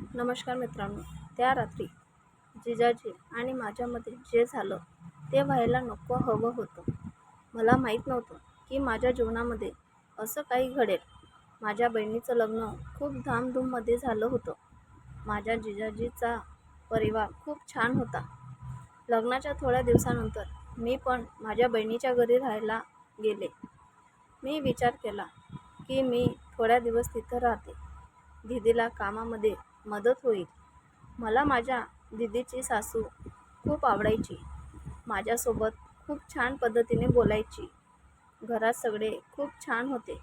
नमस्कार मित्रांनो. त्या रात्री जिजाजी आणि माझ्यामध्ये जे झालं ते व्हायला नको हवं होतं. मला माहीत नव्हतं की माझ्या जीवनामध्ये असं काही घडेल. माझ्या बहिणीचं लग्न खूप धामधूममध्ये झालं होतं. माझ्या जिजाजीचा परिवार खूप छान होता. लग्नाच्या थोड्या दिवसानंतर मी पण माझ्या बहिणीच्या घरी राहायला गेले. मी विचार केला की मी थोड्या दिवस तिथं राहते. दीदीला कामामध्ये मदत होईल. मला माझ्या दीदीची सासू खूप आवडायची. माझ्यासोबत खूप छान पद्धतीने बोलायची. घरात सगळे खूप छान होते.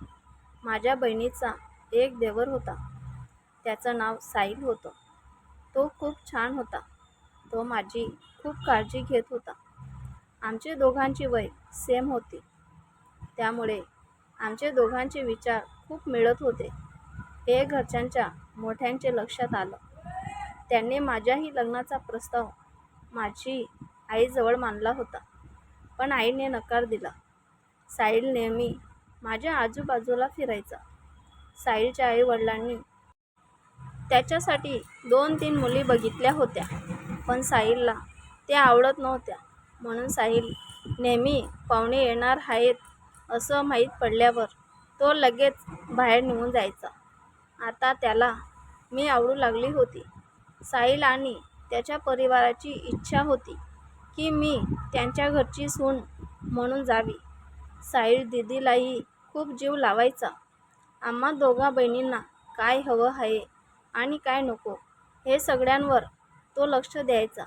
माझ्या बहिणीचा एक देवर होता. त्याचं नाव साईल होतं. तो खूप छान होता. तो माझी खूप काळजी घेत होता. आमचे दोघांची वय सेम होती. त्यामुळे आमचे दोघांचे विचार खूप मिळत होते. हे घरच्यांच्या मोठ्यांचे लक्षात आलं. त्यांनी माझ्याही लग्नाचा प्रस्ताव माझी आईजवळ मांडला होता पण आईने नकार दिला. साहिल नेहमी माझ्या आजूबाजूला फिरायचा. साहिलच्या आईवडिलांनी त्याच्यासाठी दोन तीन मुली बघितल्या होत्या पण साहिलला त्या आवडत नव्हत्या. म्हणून साहिल नेहमी पाहुणे येणार आहेत असं माहीत पडल्यावर तो लगेच बाहेर निघून जायचा. आता त्याला मी आवडू लागली होती. साहिल आणि त्याच्या परिवाराची इच्छा होती की मी त्यांच्या घरची सून म्हणून जावी. साहिल दीदीलाही खूप जीव लावायचा. आम्हा दोघा बहिणींना काय हवं आहे आणि काय नको हे सगळ्यांवर तो लक्ष द्यायचा.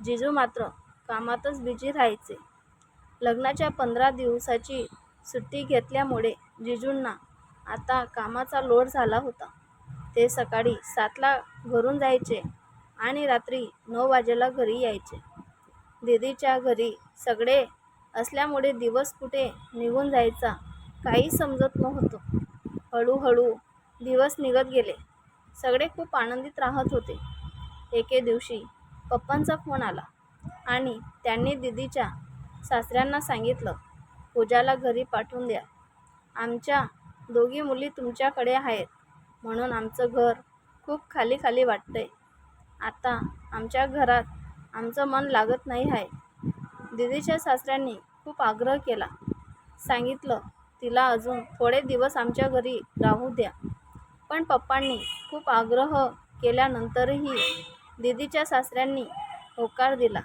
जिजू मात्र कामातच बिझी राहायचे. लग्नाच्या पंधरा दिवसाची सुट्टी घेतल्यामुळे जिजूंना आता कामाचा लोड झाला होता. ते सकाळी सातला घरून जायचे आणि रात्री नऊ वाजेला घरी यायचे. दीदीच्या घरी सगळे असल्यामुळे दिवस कुठे निघून जायचा काही समजत नव्हतं. हळूहळू दिवस निघत गेले. सगळे खूप आनंदित राहत होते. एके दिवशी पप्पांचा फोन आला आणि त्यांनी दीदीच्या सासऱ्यांना सांगितलं पूजाला घरी पाठवून द्या. आमच्या दोघी मुली तुमच्याकडे आहेत म्हणून आमचं घर खूप खाली खाली वाटतंय. आता आमच्या घरात आमचं मन लागत नाही आहे. दीदीच्या सासऱ्यांनी खूप आग्रह केला. सांगितलं तिला अजून थोडे दिवस आमच्या घरी राहू द्या. पण पप्पांनी खूप आग्रह केल्यानंतरही दिदीच्या सासऱ्यांनी होकार दिला.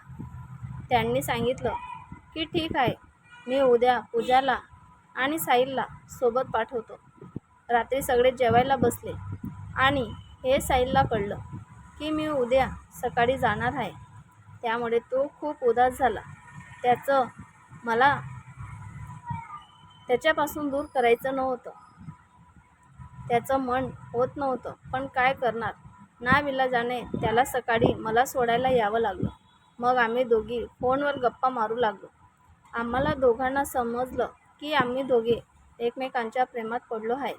त्यांनी सांगितलं की ठीक आहे मी उद्या पूजाला आणि साहिलला सोबत पाठवतो. रात्री सगळे जेवायला बसले. आणि हे साहिलला कळलं की मी उद्या सकाळी जाणार आहे. त्यामुळे तो खूप उदास झाला. त्याचं मला त्याच्यापासून दूर करायचं नव्हतं. त्याचं मन होत नव्हतं पण काय करणार? ना विला जाणे त्याला सकाळी मला सोडायला यावं लागलं. मग आम्ही दोघी फोनवर गप्पा मारू लागलो. आम्हाला दोघांना समजलं की आम्ही दोघे एकमेकांच्या प्रेमात पडलो आहे.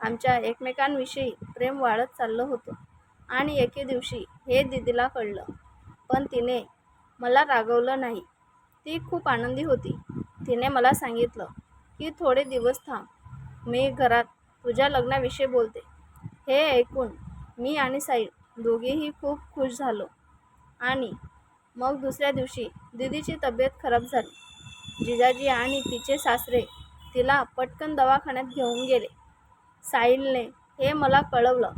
आमच्या एकमेकांविषयी प्रेम वाढत चाललं होतं आणि एके दिवशी हे दीदीला कळलं. पण तिने मला रागवलं नाही. ती खूप आनंदी होती. तिने मला सांगितलं की थोडे दिवस थांब. मी घरात तुझ्या लग्नाविषयी बोलते. हे ऐकून मी आणि साईड दोघेही खूप खुश झालो. आणि मग दुसऱ्या दिवशी दीदीची तब्येत खराब झाली. जिजाजी आणि तिचे सासरे तिला पटकन दवाखान्यात घेऊन गेले. साहिलने हे मला कळवलं.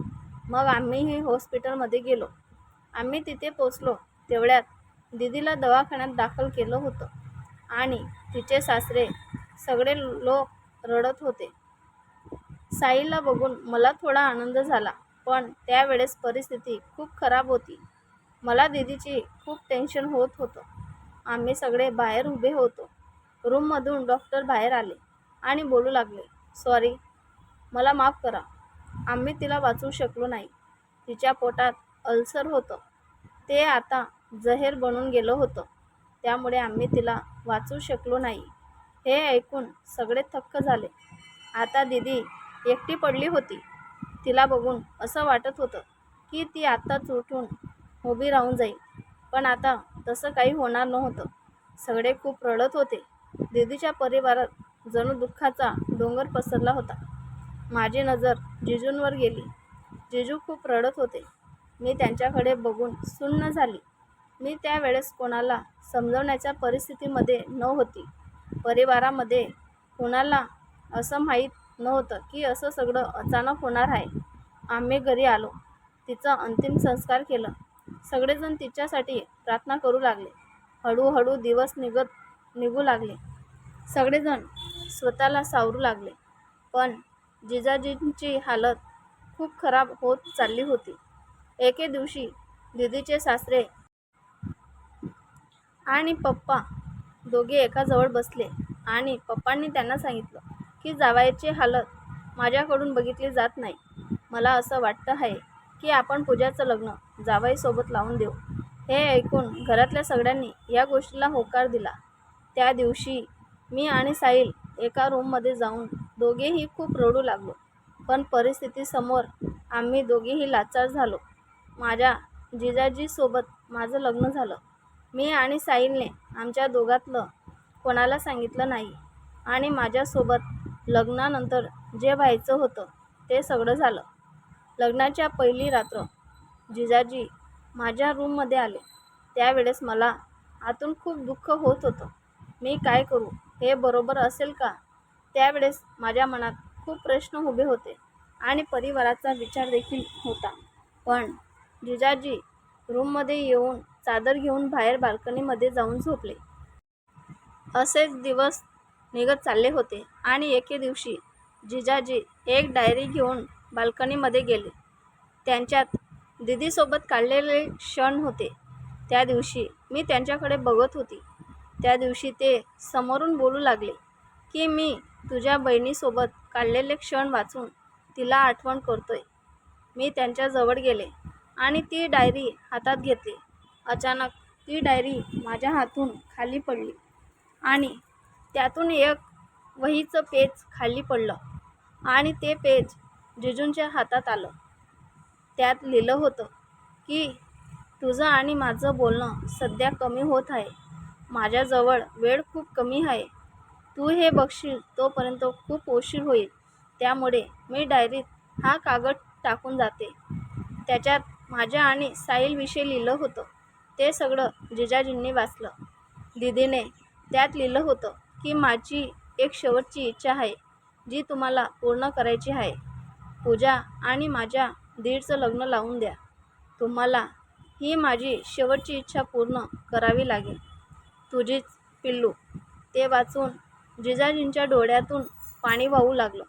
मग आम्हीही हॉस्पिटलमध्ये गेलो. आम्ही तिथे पोचलो. तेवढ्यात दीदीला दवाखान्यात दाखल केलं होतं आणि तिचे सासरे सगळे लोक रडत होते. साईला बघून मला थोडा आनंद झाला पण त्यावेळेस परिस्थिती खूप खराब होती. मला दीदीची खूप टेन्शन होत होतं. आम्ही सगळे बाहेर उभे होतो. रूममधून डॉक्टर बाहेर आले आणि बोलू लागले सॉरी मला माफ करा. आम्ही तिला वाचवू शकलो नाही. तिच्या पोटात अल्सर होतं. ते आता जहेर बनून गेलं होतं. त्यामुळे आम्ही तिला वाचवू शकलो नाही. हे ऐकून सगळे थक्क झाले. आता दीदी एकटी पडली होती. तिला बघून असं वाटत होतं की ती आत्ताच उठून उभी राहून जाईल. पण आता तसं काही होणार नव्हतं. सगळे खूप रडत होते. दीदीच्या परिवारात जणू दुःखाचा डोंगर पसरला होता. माझी नजर जिजूंवर गेली. जिजू खूप रडत होते. मी त्यांच्याकडे बघून सुन्न झाली. मी त्यावेळेस कोणाला समजवण्याच्या परिस्थितीमध्ये नव्हती. परिवारामध्ये कोणाला असं माहीत नव्हतं की असं सगळं अचानक होणार आहे. आम्ही घरी आलो. तिचं अंतिम संस्कार केलं. सगळेजण तिच्यासाठी प्रार्थना करू लागले. हळूहळू दिवस निघत निघू लागले. सगळेजण स्वतःला सावरू लागले. पण जिजाजींची हालत खूप खराब होत चालली होती. एके दिवशी दिदीचे सासरे आणि पप्पा दोघे एकाजवळ बसले आणि पप्पांनी त्यांना सांगितलं की जावायची हालत माझ्याकडून बघितली जात नाही. मला असं वाटतं आहे की आपण पूजाचं लग्न जावाईसोबत लावून देऊ. हे ऐकून घरातल्या सगळ्यांनी या गोष्टीला होकार दिला. त्या दिवशी मी आणि साहिल एका रूममध्ये जाऊन दोघेही खूप रडू लागलो. पण परिस्थितीसमोर आम्ही दोघेही लाचार झालो. माझ्या जिजाजीसोबत माझं लग्न झालं. मी आणि साहिलने आमच्या दोघातलं कोणाला सांगितलं नाही आणि माझ्यासोबत लग्नानंतर जे व्हायचं होतं ते सगळं झालं. लग्नाच्या पहिली रात्र जिजाजी माझ्या रूममध्ये आले. त्यावेळेस मला आतून खूप दुःख होत होतं. मी काय करू? हे बरोबर असेल का? त्यावेळेस माझ्या मनात खूप प्रश्न उभे होते आणि परिवाराचा विचार देखील होता. पण जिजाजी रूममध्ये येऊन चादर घेऊन बाहेर बाल्कनीमध्ये जाऊन झोपले. असेच दिवस निघत चालले होते आणि एके दिवशी जिजाजी एक डायरी घेऊन बाल्कनीमध्ये गेले. त्यांच्यात दिदीसोबत काढलेले क्षण होते. त्या दिवशी मी त्यांच्याकडे बघत होती. त्या दिवशी ते समोरून बोलू लागले की मी तुझ्या बहिणीसोबत काढलेले क्षण वाचून तिला आठवण करतोय. मी त्यांच्याजवळ गेले आणि ती डायरी हातात घेतली. अचानक ती डायरी माझ्या हातून खाली पडली आणि त्यातून एक वहीचं पेज खाली पडलं आणि ते पेज जिजूंच्या हातात आलं. त्यात लिहिलं होतं की तुझं आणि माझं बोलणं सध्या कमी होत आहे. माझ्याजवळ वेळ खूप कमी आहे. तू हे बघशील तोपर्यंत खूप उशीर होईल. त्यामुळे मी डायरीत हा कागद टाकून जाते. त्याच्यात माझ्या आणि साहिलविषयी लिहिलं होतं. ते सगळं जिजाजींनी वाचलं. दीदीने त्यात लिहिलं होतं की माझी एक शेवटची इच्छा आहे जी तुम्हाला पूर्ण करायची आहे. पूजा आणि माझ्या दीडचं लग्न लावून द्या. तुम्हाला ही माझी शेवटची इच्छा पूर्ण करावी लागेल. तुझीच पिल्लू. ते वाचून जिजाजींच्या डोळ्यातून पाणी वाहू लागलं.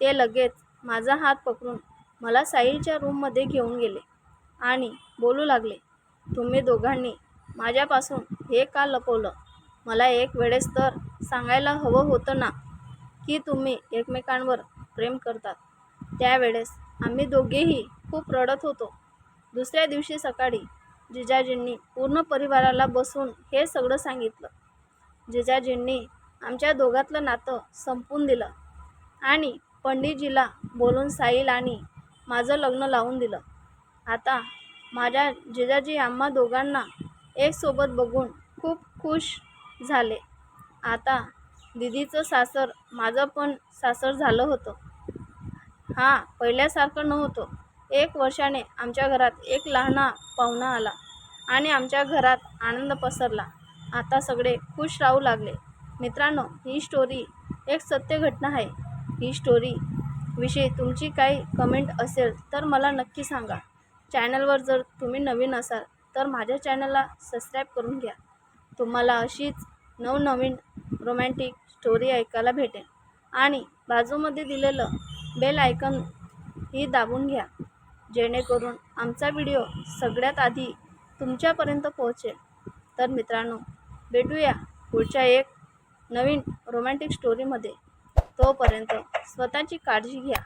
ते लगेच माझा हात पकडून मला साईलच्या रूममध्ये घेऊन गेले आणि बोलू लागले तुम्ही दोघांनी माझ्यापासून हे का लपवलं? मला एक वेळेस तर सांगायला हवं होतं ना की तुम्ही एकमेकांवर प्रेम करतात. त्यावेळेस आम्ही दोघेही खूप रडत होतो. दुसऱ्या दिवशी सकाळी जिजाजींनी पूर्ण परिवाराला बसून हे सगळं सांगितलं. जिजाजींनी आमच्या दोघातलं नातं संपून दिलं आणि पंडितजीला बोलून साहिल आणि माझं लग्न लावून दिलं. आता माझ्या जिजाजी आम्हा दोघांना एकसोबत बघून खूप खुश झाले. आता दिदीचं सासर माझं पण सासर झालं होतं. हां पहिल्यासारखं नव्हतं. एक वर्षाने आमच्या घरात एक लहाना पाहुणा आला आणि आमच्या घरात आनंद पसरला. आता सगळे खुश राहू लागले. मित्रांनो ही स्टोरी एक सत्य घटना आहे. ही स्टोरी विषयी तुमची काही कमेंट असेल तर मला नक्की सांगा. चॅनलवर जर तुम्ही नवीन असाल तर माझ्या चॅनलला सबस्क्राईब करून घ्या. तुम्हाला अशीच नवनवीन रोमॅन्टिक स्टोरी ऐकायला भेटेल. आणि बाजूमध्ये दिलेलं बेल आयकन ही दाबून घ्या. जेणेकरून आमचा व्हिडिओ सगळ्यात आधी तुमच्यापर्यंत पोहोचेल. तर मित्रांनो भेटूया पुढच्या एक नवीन रोमॅन्टिक स्टोरीमध्ये तोपर्यंत स्वतःची काळजी घ्या.